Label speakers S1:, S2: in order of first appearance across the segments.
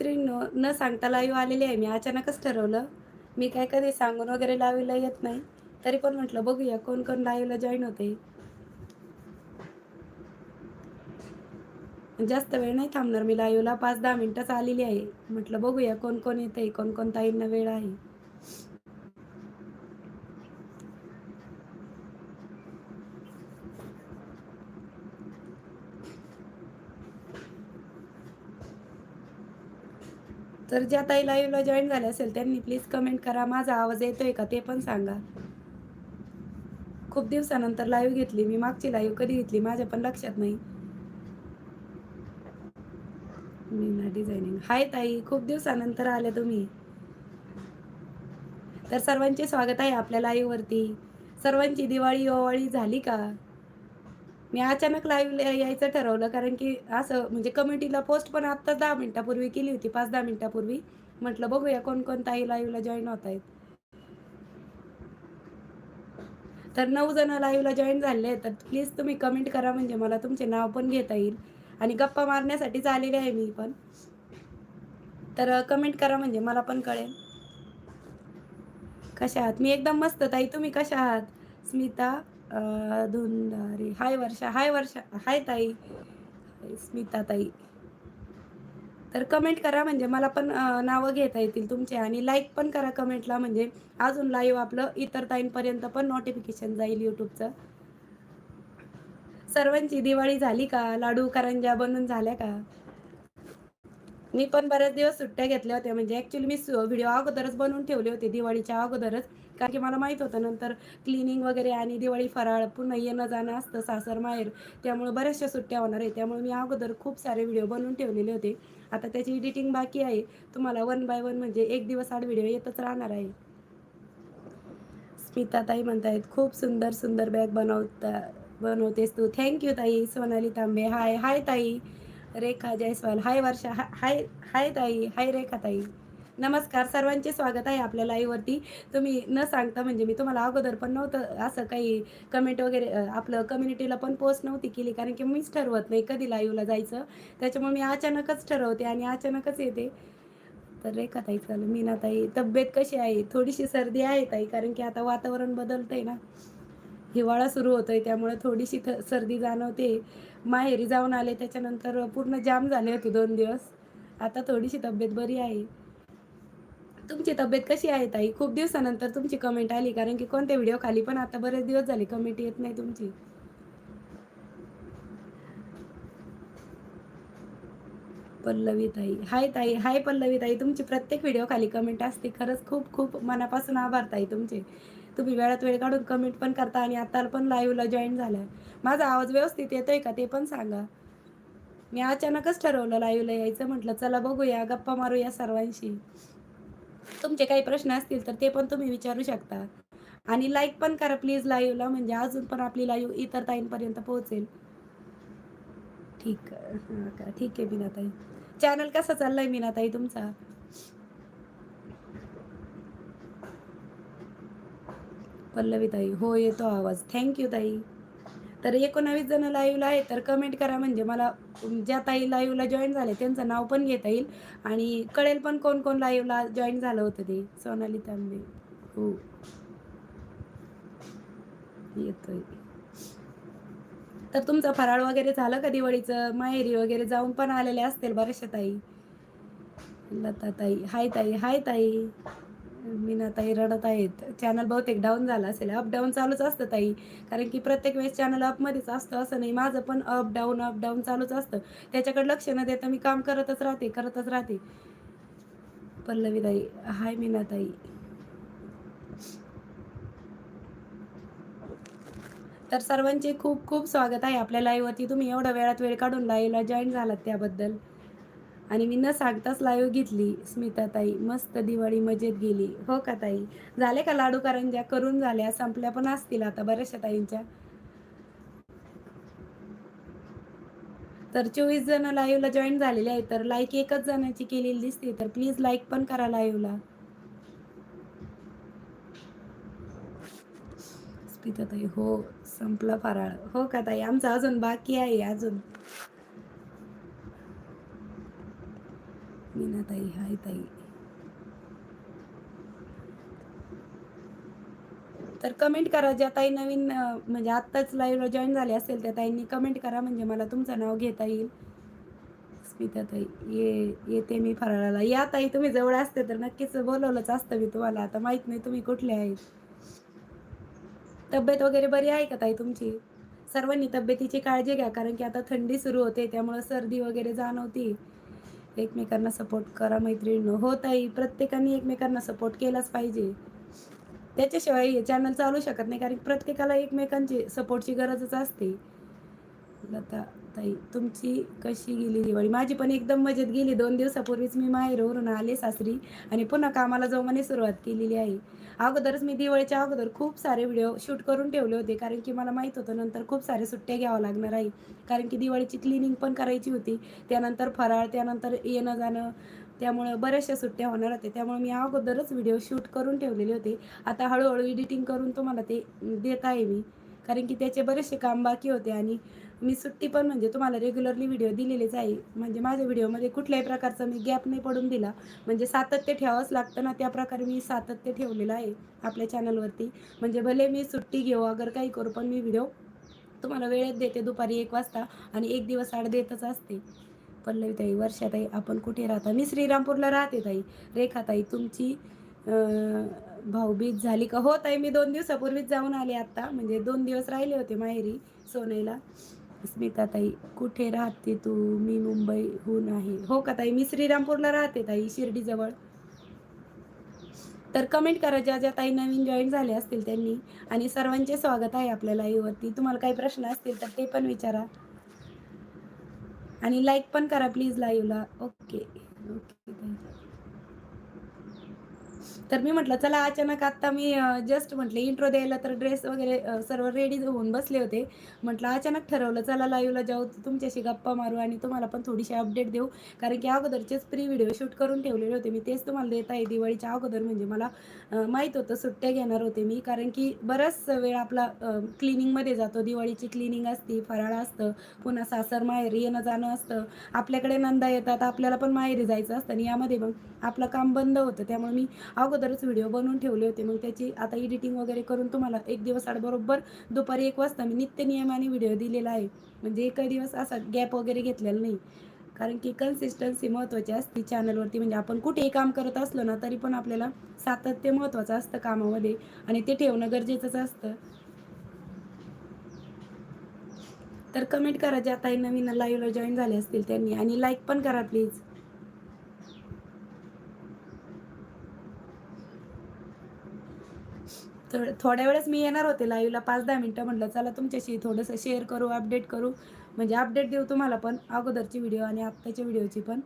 S1: मैत्रिणींनो न सांगता लाईव्ह आलेली आहे. मी अचानकच ठरवलं. मी काय कधी सांगून वगैरे लावायला येत नाही. तरी पण म्हटलं बघूया कोण कोण लाईव्हला जॉईन होते. जास्त वेळ नाही थांबणार. मी लाईव्हला पाच दहा मिनटंच आलेली आहे. म्हटलं बघूया कोण कोण येते कोण कोण ताईंना वेळ आहे. तर ज्या ताई लाईव्हला जॉईन झाले असेल त्यांनी प्लीज कमेंट करा. माझा आवाज येतोय का ते पण सांगा. खूप दिवसानंतर लाईव्ह घेतली मी मागची लाईव्ह कधी घेतली माझ्या पण लक्षात नाही. मीना डिझायनिंग हाय ताई खूप दिवसानंतर आले तुम्ही. तर सर्वांचे स्वागत आहे आपल्या लाईव्ह वरती. सर्वांची दिवाळी ओवाळी झाली का? मी अचानक लाईव्ह यायचं ठरवलं कारण की असं म्हणजे कमिटीला पोस्ट पण आत्ता दहा मिनिटापूर्वी केली होती पाच दहा मिनिटापूर्वी. म्हटलं बघूया कोण कोण ताई लाईव्हला जॉईन होत आहेत. तर नऊ जण लाईव्हला जॉईन झाले आहेत तर प्लीज तुम्ही कमेंट करा म्हणजे मला तुमचे नाव पण घेता येईल. आणि गप्पा मारण्यासाठीच आलेले आहे मी पण. तर कमेंट करा म्हणजे मला पण कळेल. कशा आहात? मी एकदम मस्त ताई तुम्ही कशा आहात? स्मिता अं, हाय वर्षा हाय वर्षा हाय ताई. स्मिता ताई. तर कमेंट करा म्हणजे मला पण नावं घेता येतील तुमचे आणि लाईक पण करा कमेंटला म्हणजे अजून लाईव्ह आपलं इतर ताईंपर्यंत पण नोटिफिकेशन जाईल यूट्यूबचं सर्वांची दिवाळी झाली का? लाडू करंज्या बनून झाल्या का? मी पण बऱ्याच दिवस सुट्ट्या घेतल्या होत्या. म्हणजे ॲक्च्युली मी व्हिडिओ अगोदरच बनवून ठेवले होते दिवाळीच्या अगोदरच. कारण की मला माहीत होतं नंतर क्लिनिंग वगैरे आणि दिवाळी फराळ पुन्हा येणं जाणं असतं सासर माहेर. त्यामुळे बऱ्याचशा सुट्ट्या होणार आहे त्यामुळे मी अगोदर खूप सारे व्हिडिओ बनवून ठेवलेले होते. आता त्याची एडिटिंग बाकी आहे. तुम्हाला वन बाय वन म्हणजे एक दिवस आड व्हिडिओ येतच राहणार आहे. स्मिता ताई म्हणतायत खूप सुंदर सुंदर बॅग बनवता बनवतेस तू. थँक्यू ताई सोनाली तांबे. हाय हाय ताई. रेखा जयस्वाल. हाय वर्षा. हा- हाय हाय ताई. हाय रेखा ताई. नमस्कार सर्वांचे स्वागत आहे आपल्या लाईव्हवरती तुम्ही न सांगता म्हणजे मी तुम्हाला अगोदर पण नव्हतं असं काही कमेंट वगैरे आपलं कम्युनिटीला पण पोस्ट नव्हती केली कारण की मीच ठरवत नाही कधी लाईव्हला जायचं. त्याच्यामुळे मी अचानकच ठरवते आणि अचानकच येते. तर रेखा ताई चालू मीना ताई तब्येत कशी आहे? थोडीशी सर्दी आहे ताई कारण की आता वातावरण बदलतंय ना. हिवाळा सुरू होतोय त्यामुळे थोडीशी थ सर्दी जाणवते. माहेरी जाऊन आले त्याच्यानंतर पूर्ण जाम झाले होते दोन दिवस. आता थोडीशी तब्येत बरी आहे. तुमची तब्येत कशी आहे ताई? खूप दिवसानंतर तुमची कमेंट आली कारण की कोणत्या व्हिडिओ खाली पण आता बरेच दिवस झाले कमेंट येत नाही तुमची. पल्लवी ताई. हाय ताई हाय पल्लवी ताई. तुमची प्रत्येक व्हिडिओ खाली कमेंट असते. खरंच खूप खूप मनापासून आभार ताई तुमचे. तुम्ही वेळात वेळ काढून कमेंट पण करता आणि आता पण लाईव्हला जॉईन झाला माझा आवाज व्यवस्थित येतोय का ते पण सांगा. मी अचानकच ठरवलं लाईव्हला यायचं म्हटलं चला बघूया गप्पा मारूया सर्वांशी. तुमचे काही प्रश्न असतील तर ते पण तुम्ही विचारू शकता. आणि लाईक पण करा प्लीज लाईव्हला म्हणजे अजून पण आपली लाईव्ह इतर ताईंपर्यंत पोहोचेल. ठीक आहे. हा का? ठीक आहे मीनाताई. चॅनल कसा चाललाय मीनाताई तुमचा? पल्लवी ताई हो येतो आवाज. थँक्यू ताई. तर एकोणावीस जण लाईव्हला आहे तर कमेंट करा म्हणजे मला ज्या ताई लाईव्हला जॉईन झाले त्यांचं नाव पण घेता येईल. आणि कळेल पण कोण कोण लाईव्हला जॉईन झालं होतं ते. सोनाली तांबे हो. येतोय. तर तुमचं फराळ वगैरे झालं का दिवाळीचं? माहेरी वगैरे जाऊन पण आलेले असतील बऱ्याचशा ताई. लता ताई हाय ताई हाय ताई. मीना ताई रडत आहेत. चॅनल बहुतेक डाऊन झालं असेल. अप डाऊन चालूच असतं ताई. कारण की प्रत्येक वेळेस चॅनल अपमध्येच असतं असं नाही. माझं पण अप डाऊन अप डाऊन चालूच असतं. त्याच्याकडे लक्ष न देता मी काम करतच राहते करतच राहते. पल्लवी ताई हाय मीना ताई. तर सर्वांचे खूप खूप स्वागत आहे आपल्या लाईव्हवरती तुम्ही एवढ्या वेळात वेळ काढून लाईव्हला जॉईन झालात त्याबद्दल. आणि मी न सांगताच लाईव्ह घेतली स्मिता ताई मस्त दिवाळी मजेत गेली. हो का ताई? झाले का लाडू करंज्या? करून झाल्या. संपल्या पण असतील आता बऱ्याचशा ताईंच्या. तर चोवीस जण लाईव्हला जॉईन झालेले आहेत. तर लाईक एकच जणांची केलेली दिसते. तर प्लीज लाईक पण करा लाईव्हला. स्मिता ताई हो संपला फराळ. हो का ताई? आमचं अजून बाकी आहे अजून. मीना ताई हाय ताई. तर कमेंट करा ज्या ताई नवीन म्हणजे आत्ताच लाईव्ह जॉईन झाले असेल त्या ताईंनी कमेंट करा म्हणजे मला तुमचं नाव घेता येईल. स्मिता ताई ये येते मी फराळाला. या ताई तुम्ही जवळ असते तर नक्कीच बोलवलंच असतं मी तुम्हाला. आता माहीत नाही तुम्ही कुठले आहेत. तब्येत वगैरे बरी आहे का ताई तुमची? सर्वांनी तब्येतीची काळजी घ्या कारण की आता थंडी सुरू होते त्यामुळं सर्दी वगैरे जाणवती. एकमेकांना सपोर्ट करा मैत्रिणी. हो ताई प्रत्येकाने एकमेकांना सपोर्ट केलाच पाहिजे. त्याच्याशिवाय हे चॅनल चालू शकत नाही कारण प्रत्येकाला एकमेकांची सपोर्टची गरजच असते. लता ताई तुमची कशी गेली दिवाळी? माझी पण एकदम मजेत गेली. दोन दिवसापूर्वीच मी माहेरवरून आले सासरी आणि पुन्हा कामाला जोमाने सुरुवात केलेली आहे. अगोदरच मी दिवाळीच्या अगोदर खूप सारे व्हिडिओ शूट करून ठेवले होते. कारण की मला माहीत होतं नंतर खूप सारे सुट्ट्या घ्यावं लागणार आहे. कारण की दिवाळीची क्लिनिंग पण करायची होती. त्यानंतर फराळ त्यानंतर येणं जाणं त्यामुळं बऱ्याचशा सुट्ट्या होणार होत्या. त्यामुळे मी अगोदरच व्हिडिओ शूट करून ठेवलेले होते. आता हळूहळू एडिटिंग करून तुम्हाला ते देत आहे मी. कारण की त्याचे बरेचसे काम बाकी होते आणि मी सुट्टी पण म्हणजे तुम्हाला रेग्युलरली व्हिडिओ दिलेलेच आहे म्हणजे माझ्या व्हिडिओमध्ये कुठल्याही प्रकारचा मी गॅप नाही पडून दिला. म्हणजे सातत्य ठेवावंच लागतं ना त्या प्रकारे मी सातत्य ठेवलेलं आहे आपल्या चॅनलवरती म्हणजे भले मी सुट्टी घेऊ अगर काही करू पण मी व्हिडिओ तुम्हाला वेळेत देते दुपारी एक वाजता आणि एक दिवस आड देतच असते. पल्लवी ताई वर्षाताई आपण कुठे राहता? मी श्रीरामपूरला राहते ताई. रेखाताई तुमची भाऊबीज झाली का? हो ताई मी दोन दिवसापूर्वीच जाऊन आले आत्ता. म्हणजे दोन दिवस राहिले होते माहेरी सोनेला स्मिता ताई कुठे राहते तू? मी मुंबईहून आहे. हो का ताई? मी श्रीरामपूरला राहते ताई शिर्डीजवळ. तर कमेंट करा ज्या ज्या ताई नवीन जॉईन झाले असतील त्यांनी. आणि सर्वांचे स्वागत आहे आपल्या लाईव्हवरती तुम्हाला काही प्रश्न असतील तर ते पण विचारा. आणि लाईक पण करा प्लीज लाईव्हला ओके ओके थँक्यू तर मी म्हटलं चला अचानक आत्ता मी जस्ट म्हटलं इंट्रो द्यायला तर ड्रेस वगैरे सर्व रेडी होऊन बसले होते. म्हटलं अचानक ठरवलं चला लाईव्हला जाऊ तुमच्याशी गप्पा मारू आणि तुम्हाला पण थोडीशी अपडेट देऊ. कारण की अगोदरचेच प्री व्हिडिओ शूट करून ठेवलेले होते. मी तेच तुम्हाला देत आहे दिवाळीच्या अगोदर म्हणजे मला माहीत होतं सुट्ट्या घेणार होते मी. कारण की बराच वेळ आपला क्लिनिंगमध्ये जातो. दिवाळीची क्लिनिंग असते फराळ असतं पुन्हा सासर माहेर येणं जाणं असतं. आपल्याकडे नंदा येतात आपल्याला पण माहेरी जायचं असतं आणि यामध्ये मग आपलं काम बंद होतं. त्यामुळे मी अगोदरच व्हिडिओ बनवून ठेवले होते. मग त्याची आता एडिटिंग वगैरे करून तुम्हाला एक दिवस आड बरोबर दुपारी एक वाजता मी नित्य नियमाने व्हिडिओ दिलेला आहे. म्हणजे एकही दिवस असा गॅप वगैरे घेतलेला नाही. कारण की कन्सिस्टन्सी महत्त्वाची असते चॅनलवरती म्हणजे आपण कुठेही काम करत असलो ना तरी पण आपल्याला सातत्य महत्त्वाचं असतं कामामध्ये. आणि ते ठेवणं गरजेचंच असतं. तर कमेंट करा ज्या ताई नवीन लाईव्हला जॉईन झाले असतील त्यांनी. आणि लाईक पण करा प्लीज तर थोड्या वेळेस मी येणार होते लाईव्हला पाच दहा मिनटं म्हटलं चला तुमच्याशी थोडंसं शेअर करू अपडेट करू. म्हणजे अपडेट देऊ तुम्हाला पण अगोदरची व्हिडिओ आणि आत्ताच्या व्हिडिओची पण.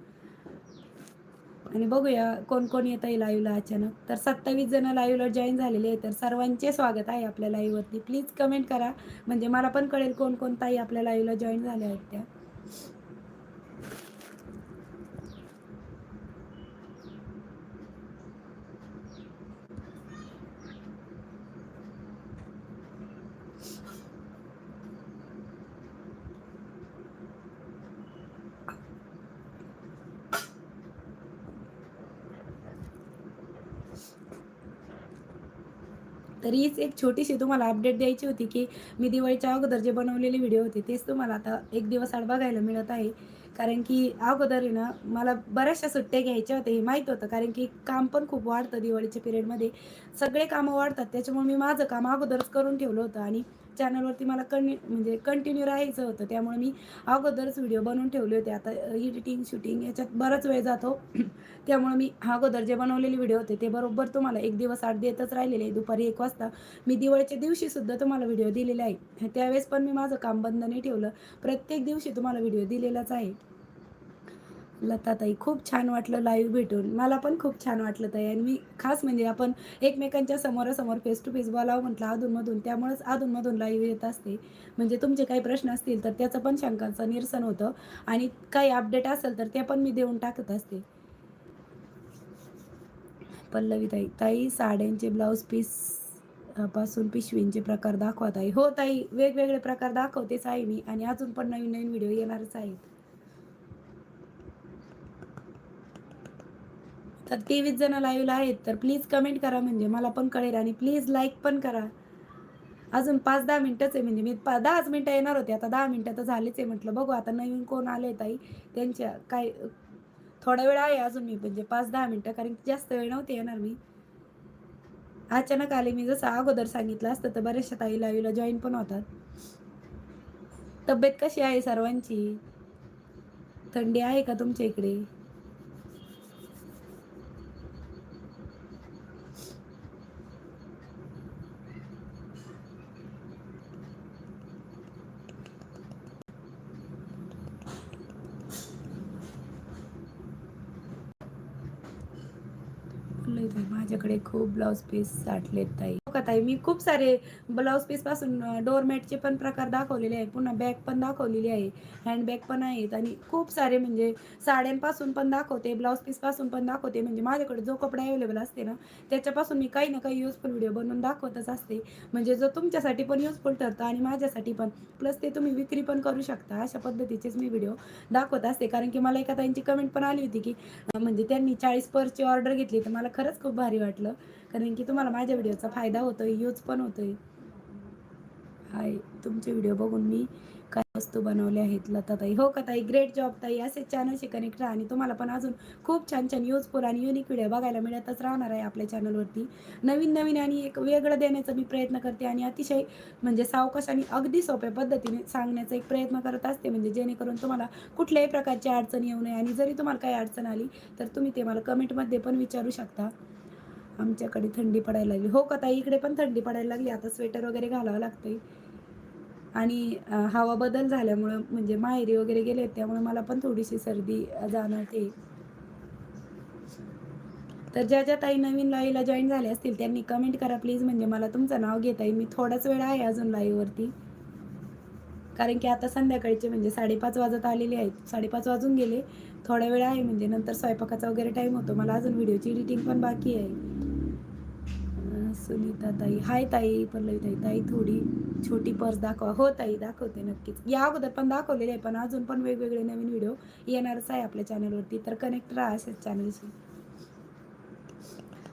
S1: आणि बघूया कोण कोण येतं आहे लाईव्हला अचानक. तर सत्तावीस जणं लाईव्हला जॉईन झालेले आहेत तर सर्वांचे स्वागत आहे आपल्या लाईव्हवरती प्लीज कमेंट करा. म्हणजे मला पण कळेल कोण कोणताही आपल्या लाईव्हला जॉईन झाल्या आहेत त्या. रीच एक छोटीशी तुम्हाला अपडेट द्यायची होती की मी दिवाळीच्या अगोदर जे बनवलेले व्हिडिओ होते तेच तुम्हाला आता एक दिवस आड बघायला मिळत आहे. कारण की अगोदर आहे ना मला बऱ्याचशा सुट्ट्या घ्यायच्या होत्या हे माहीत होतं. कारण की काम पण खूप वाढतं दिवाळीच्या पिरियडमध्ये सगळे कामं वाढतात त्याच्यामुळे मी माझं काम अगोदरच करून ठेवलं होतं. आणि चॅनलवरती मला कन्यू म्हणजे कंटिन्यू राहायचं होतं. त्यामुळे मी अगोदरच व्हिडिओ बनवून ठेवले होते. आता एडिटिंग शूटिंग याच्यात बराच वेळ जातो. त्यामुळे मी अगोदर जे बनवलेले व्हिडिओ होते ते बरोबर तुम्हाला एक दिवस आठ देतच राहिलेले आहे दुपारी एक वाजता मी दिवाळीच्या दिवशी सुद्धा तुम्हाला व्हिडिओ दिलेला आहे त्यावेळेस पण मी माझं काम बंद नाही ठेवलं. प्रत्येक दिवशी तुम्हाला व्हिडिओ दिलेलाच आहे. लताताई खूप छान वाटलं लाईव्ह भेटून. मला पण खूप छान वाटलं ताई. आणि मी खास म्हणजे आपण एकमेकांच्या समोरासमोर फेस टू फेस बोलावं म्हटलं अधूनमधून त्यामुळेच अधूनमधून लाईव्ह येत असते. म्हणजे तुमचे काही प्रश्न असतील तर त्याचं पण शंकांचं निरसन होतं. आणि काही अपडेट असेल तर ते पण मी देऊन टाकत असते. पल्लवी ताई ताई साड्यांचे ब्लाऊज पीसपासून पिशवींचे प्रकार दाखवत आहे हो ताई वेगवेगळे प्रकार दाखवतेच आहे मी. आणि अजून पण नवीन नवीन व्हिडिओ येणारच आहेत. आता तेवीस जण लाईव्हला आहेत तर प्लीज कमेंट करा म्हणजे मला पण कळेल आणि प्लीज लाईक पण करा. अजून पाच दहा मिनटंच आहे म्हणजे मी पा दहाच मिनटं येणार होते आता दहा मिनटं तर झालेच आहे म्हटलं. बघू आता नवीन कोण आले ताई त्यांच्या काय थोडा वेळ आहे अजून मी म्हणजे पाच दहा मिनटं कारण जास्त वेळ नव्हते येणार मी. अचानक आले मी जसं अगोदर सांगितलं असतं तर बऱ्याचशा ताई लाईव्हला जॉईन पण होतात. तब्येत कशी आहे सर्वांची? थंडी आहे का तुमच्या इकडे? लय माझ्याकडे खूप ब्लाऊज पीस साठलेत ताई. हो आहे. ताई मी खूप सारे ब्लाऊज पीसपासून डोरमॅटचे पण प्रकार दाखवलेले आहे पुन्हा बॅग पण दाखवलेली आहे. हँडबॅग पण आहेत. आणि खूप सारे म्हणजे साड्यांपासून पण दाखवते ब्लाऊज पीसपासून पण दाखवते. म्हणजे माझ्याकडे जो कपडा अवेलेबल असते ना त्याच्यापासून मी काही ना काही युजफुल व्हिडिओ बनवून दाखवतच असते. म्हणजे जो तुमच्यासाठी पण युजफुल ठरतो आणि माझ्यासाठी पण. प्लस ते तुम्ही विक्री पण करू शकता. अशा पद्धतीचेच मी व्हिडिओ दाखवत असते. कारण की मला एका त्यांची कमेंट पण आली होती की म्हणजे त्यांनी चाळीस परची ऑर्डर घेतली. तर मला खरंच खूप भारी वाटलं. कारण की तुम्हाला माझ्या व्हिडिओचा फायदा होतोय यूज पण होतोय. हाय तुमचे व्हिडिओ बघून मी काय वस्तू बनवल्या आहेत लताताई. हो का ताई? ग्रेट जॉब ताई. असे चॅनलशी कनेक्ट राहा आणि तुम्हाला पण अजून खूप छान छान युजफुल आणि युनिक व्हिडिओ बघायला मिळतच राहणार आहे आपल्या चॅनलवरती नवीन नवीन आणि एक वेगळं देण्याचा मी प्रयत्न करते आणि अतिशय म्हणजे सावकाश आणि अगदी सोप्या पद्धतीने सांगण्याचा एक प्रयत्न करत असते. म्हणजे जेणेकरून तुम्हाला कुठल्याही प्रकारची अडचण येऊ नये आणि जरी तुम्हाला काही अडचण आली तर तुम्ही ते मला कमेंटमध्ये पण विचारू शकता. आमच्याकडे थंडी पडायला लागली. हो का ताई? इकडे पण थंडी पडायला लागली. आता स्वेटर वगैरे घालावं लागतंय. आणि हवा बदल झाल्यामुळं म्हणजे माहेरी वगैरे गेले त्यामुळे मला पण थोडीशी सर्दी जाणवते. तर ज्या ज्या ताई नवीन लाईव्हला जॉईन झाले असतील त्यांनी कमेंट करा प्लीज. म्हणजे मला तुमचं नाव घेता येईल. मी थोडाच वेळ आहे अजून लाईव्हवरती. कारण की आता संध्याकाळचे म्हणजे साडेपाच वाजत आलेले आहेत. साडेपाच वाजून गेले. थोडा वेळ आहे म्हणजे नंतर स्वयंपाकाचा वगैरे टाईम होतो. मला अजून व्हिडिओची एडिटिंग पण बाकी आहे. सुनीता ताई. हाय ताई पल्लवी ताई. ताई थोडी छोटी पर्स दाखवा. हो ताई दाखवते नक्कीच. या अगोदर पण दाखवलेले आहे पण अजून पण वेगवेगळे नवीन व्हिडिओ येणारच आहे आपल्या चॅनलवरती. तर कनेक्ट राहा असेच चॅनलशी.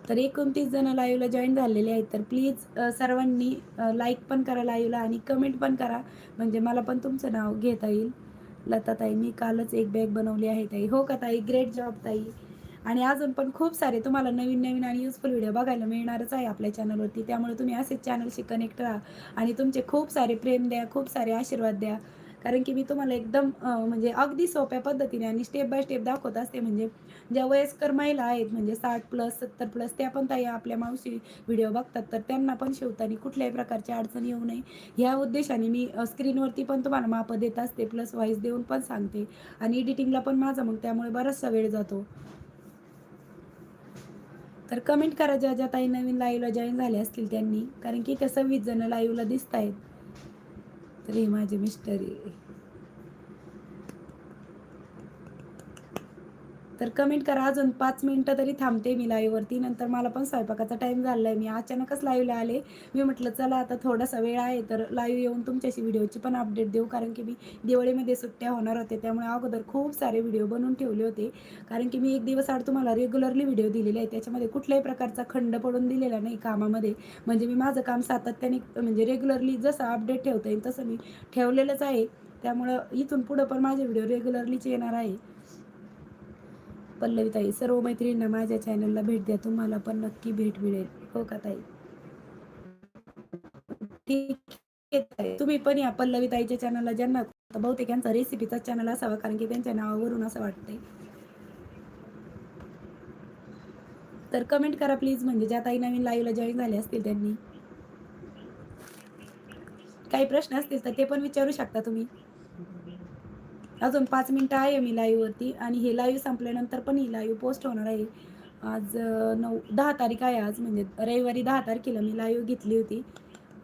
S1: तर एकोणतीस जण लाईव्हला जॉईन झालेले आहेत. तर प्लीज सर्वांनी लाईक पण करा लाईव्हला आणि कमेंट पण करा. म्हणजे मला पण तुमचं नाव घेता येईल. लता ताई मी कालच एक बॅग बनवली आहे ताई. हो का ताई? ग्रेट जॉब ताई. आणि अजून पण खूप सारे तुम्हाला नवीन नवीन आणि युजफुल व्हिडिओ बघायला मिळणारच आहे आपल्या चॅनलवरती त्यामुळे तुम्ही असेच चॅनलशी कनेक्ट राहा आणि तुमचे खूप सारे प्रेम द्या खूप सारे आशीर्वाद द्या. कारण की मी तुम्हाला एकदम म्हणजे अगदी सोप्या पद्धतीने आणि स्टेप बाय स्टेप दाखवत असते. म्हणजे ज्या वयस्कर महिला आहेत म्हणजे साठ प्लस सत्तर प्लस त्या पण ताई आपल्या मावशी व्हिडिओ बघतात. तर त्यांना पण शिवताना कुठल्याही प्रकारची अडचण येऊ नये. ह्या उद्देशाने मी स्क्रीनवरती पण तुम्हाला मापं देत असते. प्लस व्हॉईस देऊन पण सांगते. आणि एडिटिंगला पण माझा मग त्यामुळे बराचसा वेळ जातो. तर कमेंट करा ज्या ज्या ताई नवीन लाईव्हला जॉईन झाले असतील त्यांनी. कारण की त्या सव्वीस जण लाईव्हला दिसत आहेत तर हे माझे मिस्टर तर कमेंट करा. अजून पाच मिनटं तरी थांबते मी लाईव्हवरती नंतर मला पण स्वयंपाकाचा टाईम झाला आहे मी अचानकच लाईव्हला आले. मी म्हटलं चला आता थोडासा वेळ आहे तर लाईव्ह येऊन तुमच्याशी व्हिडिओची पण अपडेट देऊ. कारण की मी दिवाळीमध्ये सुट्ट्या होणार होते त्यामुळे अगोदर खूप सारे व्हिडिओ बनवून ठेवले होते. कारण की मी एक दिवस आड तुम्हाला रेग्युलरली व्हिडिओ दिलेले आहे त्याच्यामध्ये कुठल्याही प्रकारचा खंड पडून दिलेला नाही कामामध्ये. म्हणजे मी माझं काम सातत्याने म्हणजे रेग्युलरली जसं अपडेट ठेवता येईल तसं मी ठेवलेलंच आहे. त्यामुळं इथून पुढं पण माझे व्हिडिओ रेग्युलरलीच येणार आहे. पल्लवीताई सर्व मैत्रिणींना माझ्या चॅनलला भेट द्या. तुम्हाला पण नक्की भेट मिळेल. हो का ताई? ठीक आहे ताई. तुम्ही पण या पल्लवी ताईच्या चॅनलला ज्यांना बहुतेक यांचा रेसिपीचा चॅनल असावा कारण की त्यांच्या नावावरून असं वाटतंय. तर कमेंट करा प्लीज म्हणजे ज्या ताई नवीन लाईव्हला जॉईन झाले असतील त्यांनी. काही प्रश्न असतील तर ते पण विचारू शकता तुम्ही. अजून पाच मिनटं आहे मी लाईव्हवरती आणि हे लाईव्ह संपल्यानंतर पण ही लाईव्ह पोस्ट होणार आहे. आज नऊ दहा तारीख आहे आज म्हणजे रविवारी दहा तारखेला मी लाईव्ह घेतली होती.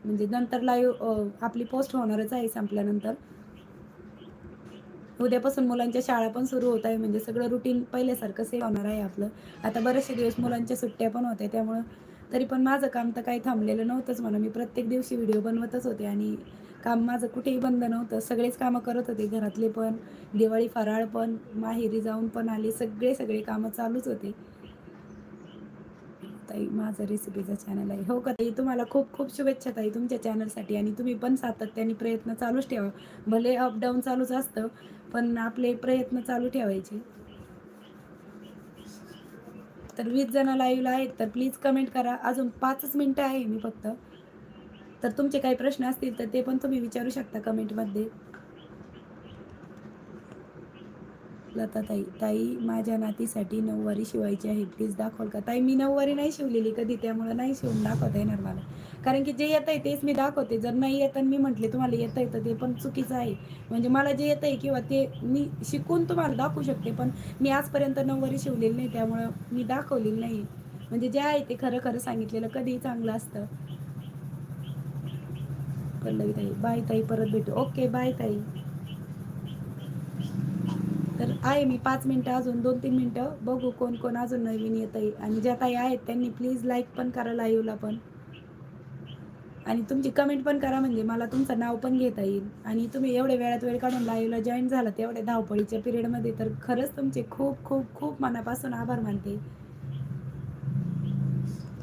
S1: म्हणजे नंतर लाईव्ह आपली पोस्ट होणारच आहे संपल्यानंतर. उद्यापासून मुलांच्या शाळा पण सुरू होत आहे म्हणजे सगळं रुटीन पहिल्यासारखं सेव होणार आहे आपलं. आता बरेचसे दिवस मुलांच्या सुट्ट्या पण होत्या त्यामुळं तरी पण माझं काम तर काही थांबलेलं नव्हतंच म्हणा. मी प्रत्येक दिवशी व्हिडिओ बनवतच होते आणि काम माझं कुठेही बंद नव्हतं. सगळेच कामं करत होते घरातले पण दिवाळी फराळ पण माहेरी जाऊन पण आले सगळे सगळे कामं चालूच होते. ताई माझं रेसिपीचं चॅनल आहे. हो का ताई? तुम्हाला खूप खूप शुभेच्छा ताई तुमच्या चॅनलसाठी आणि तुम्ही पण सातत्याने प्रयत्न चालूच ठेवा. भले अप डाऊन चालूच असतं पण आपले प्रयत्न चालू ठेवायचे. तर वीस जण लाईव्हला आहेत तर प्लीज कमेंट करा. अजून पाचच मिनटं आहे मी फक्त. तर तुमचे काही प्रश्न असतील तर ते पण तुम्ही विचारू शकता कमेंटमध्ये. लता ताई ताई माझ्या नातीसाठी नऊवारी शिवायची आहे. प्लीज दाखवाल का? ताई मी नऊवारी नाही शिवलेली कधी त्यामुळे नाही शिवून दाखवता येणार मला. कारण की जे येत आहे तेच मी दाखवते. जर नाही येत मी म्हटले तुम्हाला येत आहे तर ते पण चुकीचं आहे. म्हणजे मला जे येत आहे किंवा ते मी शिकून तुम्हाला दाखवू शकते पण मी आजपर्यंत नऊवारी शिवलेली नाही त्यामुळं मी दाखवलेली नाही. म्हणजे जे आहे ते खरं खरं सांगितलेलं कधीही चांगलं असतं. पल्लवी ताई. बाय ताई परत भेटू. ओके बाय ताई. तर आहे मी पाच मिनटं अजून दोन तीन मिनटं. बघू कोण कोण अजून नवीन येत आहे आणि ज्या ताई आहेत त्यांनी प्लीज लाईक पण करा लाईव्हला पण. आणि तुमची कमेंट पण करा म्हणजे मला तुमचं नाव पण घेता येईल. आणि तुम्ही एवढ्या वेळात वेळ काढून लाईव्हला जॉईन झाला तेवढ्या धावपळीच्या पिरियडमध्ये तर खरंच तुमचे खूप खूप खूप मनापासून आभार मानते.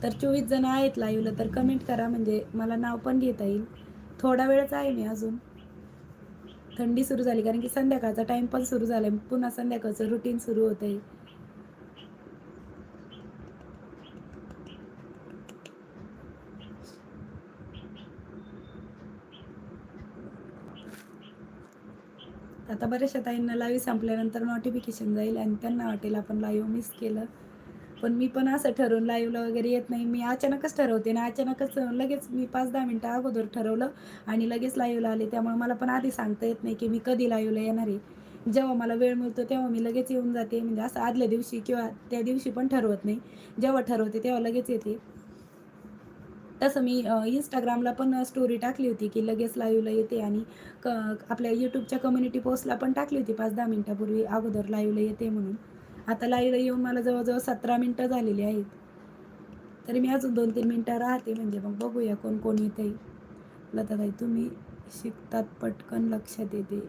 S1: तर चोवीस जण आहेत लाईव्हला तर कमेंट करा म्हणजे मला नाव पण घेता येईल. थोडा वेळच आहे मी अजून. थंडी सुरू झाली कारण की संध्याकाळचा टाइम पण सुरू झालाय. पुन्हा संध्याकाळचं रुटीन सुरू होत आहे आता बऱ्याचशा ताईंना लाईव्ह संपल्यानंतर नोटिफिकेशन जाईल आणि त्यांना वाटेल आपण लाईव्ह मिस केलं. पण मी पण असं ठरवून लाईव्हला वगैरे येत नाही. मी अचानकच ठरवते ना अचानकच लगेच मी पाच दहा मिनटं अगोदर ठरवलं आणि लगेच लाईव्हला आले. त्यामुळे मला पण आधी सांगता येत नाही की मी कधी लाईव्हला येणार आहे. जेव्हा मला वेळ मिळतो तेव्हा मी लगेच येऊन जाते. म्हणजे असं आदल्या दिवशी किंवा त्या दिवशी पण ठरवत नाही. जेव्हा ठरवते तेव्हा लगेच येते. तसं मी इंस्टाग्रामला पण स्टोरी टाकली होती की लगेच लाईव्हला येते आणि क आपल्या यूट्यूबच्या कम्युनिटी पोस्टला पण टाकली होती पाच दहा मिनटापूर्वी अगोदर लाईव्हला येते म्हणून. आता लाईव्हला येऊन मला जवळजवळ सतरा मिनटं झालेली आहेत. तरी मी अजून दोन तीन मिनटं राहते म्हणजे मग बघूया कोण कोण येते लता ताई तुम्ही शिकतात पटकन लक्षात येते.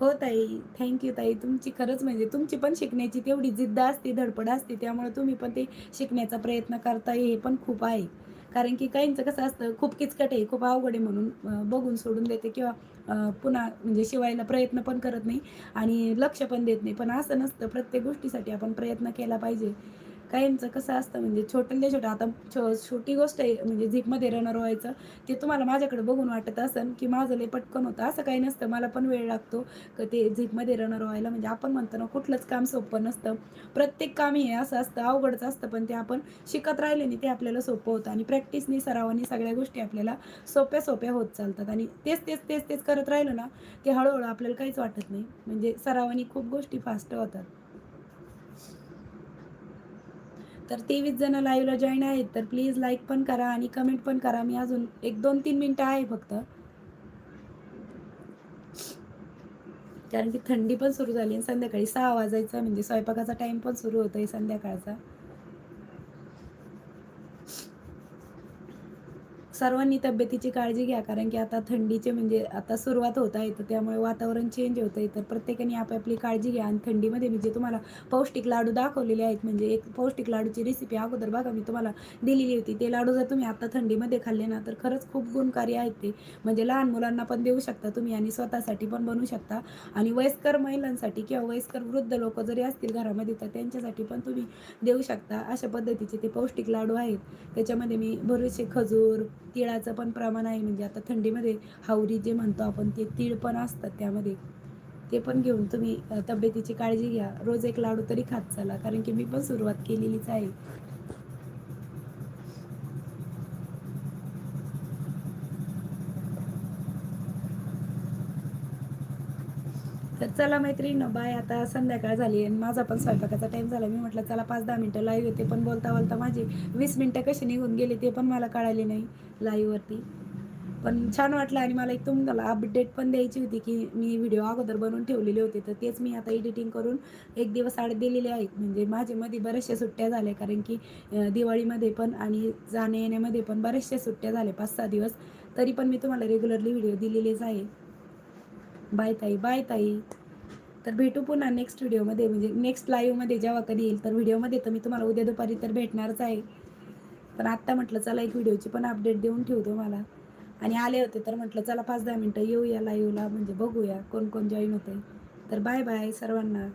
S1: हो ताई थँक्यू ताई. तुमची खरंच म्हणजे तुमची पण शिकण्याची तेवढी जिद्द असते धडपड असते त्यामुळे तुम्ही पण ते शिकण्याचा प्रयत्न करता हे पण खूप आहे. कारण की काहींचं कसं असतं खूप किचकट आहे खूप अवघड आहे म्हणून बघून सोडून देते किंवा पुन्हा म्हणजे शिवायला प्रयत्न पण करत नाही आणि लक्ष पण देत नाही. पण असं नसतं. प्रत्येक गोष्टीसाठी आपण प्रयत्न केला पाहिजे. काहींचं कसं असतं म्हणजे छोट्यातल्या छोटं आता छो छोटी गोष्ट आहे म्हणजे झीपमध्ये रनर व्हायचं ते तुम्हाला माझ्याकडे बघून वाटत असेल की माझं लय पटकन होतं असं काही नसतं मला पण वेळ लागतो ते झीपमध्ये रनर व्हायला म्हणजे आपण म्हणतो ना कुठलंच काम सोपं नसतं. प्रत्येक काम हे असं असतं अवघडच असतं पण ते आपण शिकत राहिले नाही ते आपल्याला सोपं होतं आणि प्रॅक्टिसनी सरावानी सगळ्या गोष्टी आपल्याला सोप्या सोप्या होत चालतात आणि तेच तेच तेच तेच करत राहिलं ना ते हळूहळू आपल्याला काहीच वाटत नाही. म्हणजे सरावानी खूप गोष्टी फास्ट होतात. तर तेवीस जण लाईव्हला जॉईन आहेत तर प्लीज लाईक पण करा आणि कमेंट पण करा. मी अजून एक दोन तीन मिनटं आहे फक्त. कारण की थंडी पण सुरू झाली आणि संध्याकाळी सहा वाजायचं म्हणजे स्वयंपाकाचा टाइम पण सुरू होतोय संध्याकाळचा. सर्वांनी तब्येतीची काळजी घ्या कारण की आता थंडीचे म्हणजे आता सुरुवात होत आहे तर त्यामुळे वातावरण चेंज होतं आहे तर प्रत्येकाने आपापली काळजी घ्या. आणि थंडीमध्ये मी जे तुम्हाला पौष्टिक लाडू दाखवलेले आहेत म्हणजे एक पौष्टिक लाडूची रेसिपी अगोदर बघा मी तुम्हाला दिलेली होती. ते लाडू जर तुम्ही आता थंडीमध्ये खाल्ले ना तर खरंच खूप गुणकारी आहेत ते. म्हणजे लहान मुलांना पण देऊ शकता तुम्ही आणि स्वतःसाठी पण बनवू शकता. आणि वयस्कर महिलांसाठी किंवा वयस्कर वृद्ध लोक जरी असतील घरामध्ये तर त्यांच्यासाठी पण तुम्ही देऊ शकता. अशा पद्धतीचे ते पौष्टिक लाडू आहेत. त्याच्यामध्ये मी बरेचसे खजूर तिळाचं पण प्रमाण आहे. म्हणजे आता थंडीमध्ये हावरी जे म्हणतो आपण ते तीळ पण असतात त्यामध्ये. ते पण घेऊन तुम्ही तब्येतीची काळजी घ्या. रोज एक लाडू तरी खात चला कारण की मी पण सुरुवात केलेलीच आहे. तर चला मैत्रीण बाय आता संध्याकाळ झाली आणि माझा पण स्वयंपाकाचा टाईम झाला. मी म्हटलं चला पाच दहा मिनटं लाईव्ह येते पण बोलता बोलता माझी वीस मिनटं कशी निघून गेली ते पण मला कळाले नाही लाईव्हवरती पण छान वाटलं आणि मला एक तुम्हाला अपडेट पण द्यायची होती की मी व्हिडिओ अगोदर बनवून ठेवलेले होते तर तेच मी आता एडिटिंग करून एक दिवस आड दिलेले आहेत. म्हणजे माझ्यामध्ये बऱ्याचशा सुट्ट्या झाल्या कारण की दिवाळीमध्ये पण आणि जाण्या येण्यामध्ये पण बऱ्याचशा सुट्ट्या झाल्या पाच सहा दिवस. तरी पण मी तुम्हाला रेग्युलरली व्हिडिओ दिलेलेच आहे. बाय ताई बाय ताई. तर भेटू पुन्हा नेक्स्ट व्हिडिओमध्ये म्हणजे नेक्स्ट लाईव्हमध्ये जेव्हा कधी येईल तर व्हिडिओमध्ये तर मी तुम्हाला उद्या दुपारी तर भेटणारच आहे. पण आत्ता म्हटलं चला एक व्हिडिओची पण अपडेट देऊन ठेवतो मला. आणि आले होते तर म्हटलं चला पाच दहा मिनटं येऊया लाईव्हला म्हणजे बघूया कोण कोण जॉईन होते तर बाय बाय सर्वांना.